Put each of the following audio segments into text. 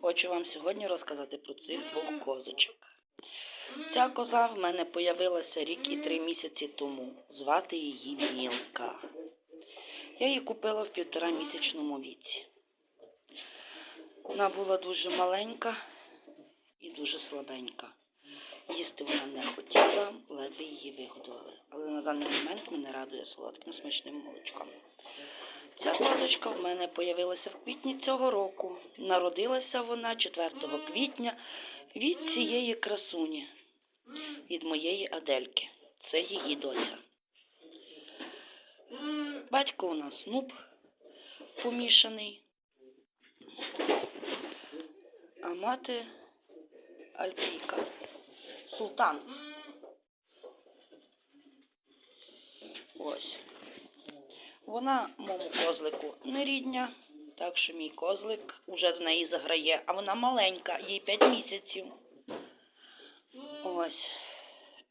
Хочу вам сьогодні розказати про цих двох козочок. Ця коза в мене появилася рік і три місяці тому. Звати її Мілка. Я її купила в півтора місячному віці. Вона була дуже маленька і дуже слабенька. Їсти вона не хотіла, ледве її вигодували. Але на даний момент мене радує солодким смачним молочком. Ця козочка в мене появилася в квітні цього року. Народилася вона 4 квітня від цієї красуні, від моєї Адельки. Це її доця. Батько у нас нуб помішаний, а мати Альпійка. Султан. Ось. Вона моєму козлику не рідня, так що мій козлик уже в неї заграє, а вона маленька, їй 5 місяців. Ось.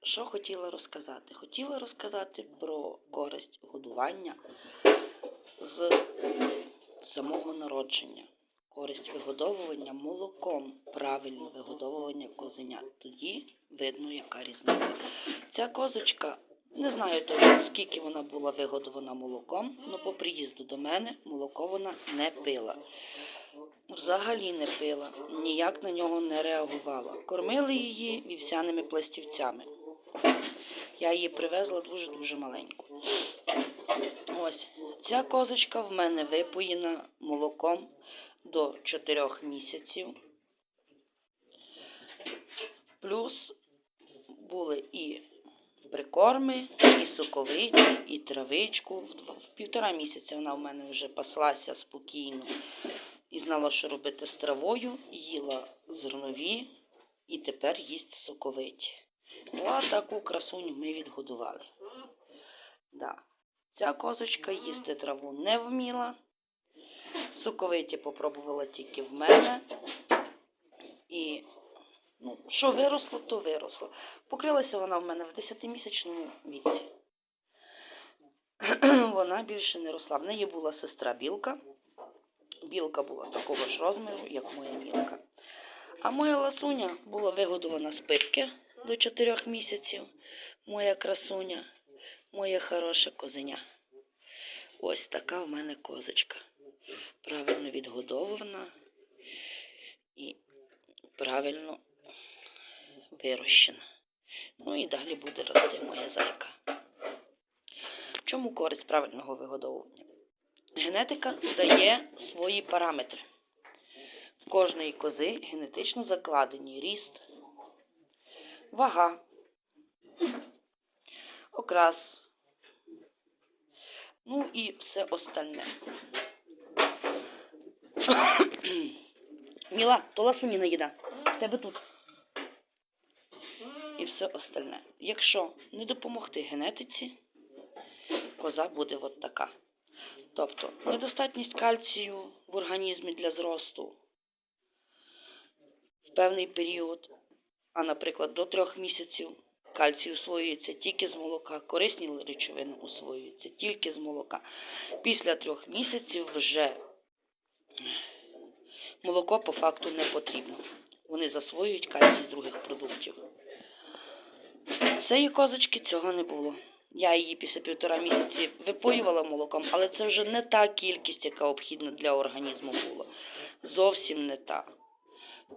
Що хотіла розказати? Хотіла розказати про користь годування з самого народження. Користь вигодовування молоком, правильне вигодовування козенят. Тоді видно, яка різниця. Ця козочка не знаю точно, скільки вона була вигодована молоком, але по приїзду до мене молоко вона не пила. Взагалі не пила, ніяк на нього не реагувала. Кормили її вівсяними пластівцями. Я її привезла дуже-дуже маленьку. Ось, ця козочка в мене випоєна молоком до 4 місяців. Плюс були і прикорми, і соковиті, і травичку. В півтора місяця вона в мене вже паслася спокійно і знала, що робити з травою, їла зернові і тепер їсть соковиті. Ну, а таку красуню ми відгодували. Да. Ця козочка їсти траву не вміла. Соковиті попробувала тільки в мене. І ну, що виросло, то виросло. Покрилася вона в мене в 10-місячному віці. вона більше не росла. В неї була сестра білка. Білка була такого ж розміру, як моя білка. А моя ласуня була вигодована з пипки до 4 місяців. Моя красуня, моє хороше козеня. Ось така в мене козочка. Правильно відгодована і правильно вирощена. Ну і далі буде рости моя зайка. В чому користь правильного вигодовування? Генетика дає свої параметри. В кожної кози генетично закладені ріст, вага, окрас, ну і все остальне. Міла, то ласуніна їда. В тебе тут. І все остальне. Якщо не допомогти генетиці, коза буде от така. Тобто недостатність кальцію в організмі для зросту в певний період, а, наприклад, до трьох місяців кальцій усвоюється тільки з молока, корисні речовини усвоюються тільки з молока. Після трьох місяців вже молоко по факту не потрібно. Вони засвоюють кальцій з других продуктів. Цієї козочки цього не було. Я її після півтора місяці випоювала молоком, але це вже не та кількість, яка обхідна для організму була. Зовсім не та.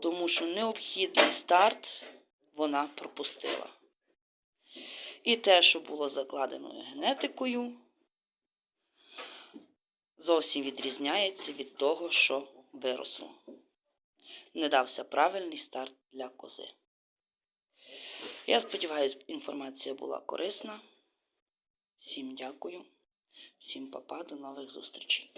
Тому що необхідний старт вона пропустила. І те, що було закладеною генетикою, зовсім відрізняється від того, що виросло. Не дався правильний старт для кози. Я сподіваюся, інформація була корисна. Всім дякую, всім папа, до нових зустрічей.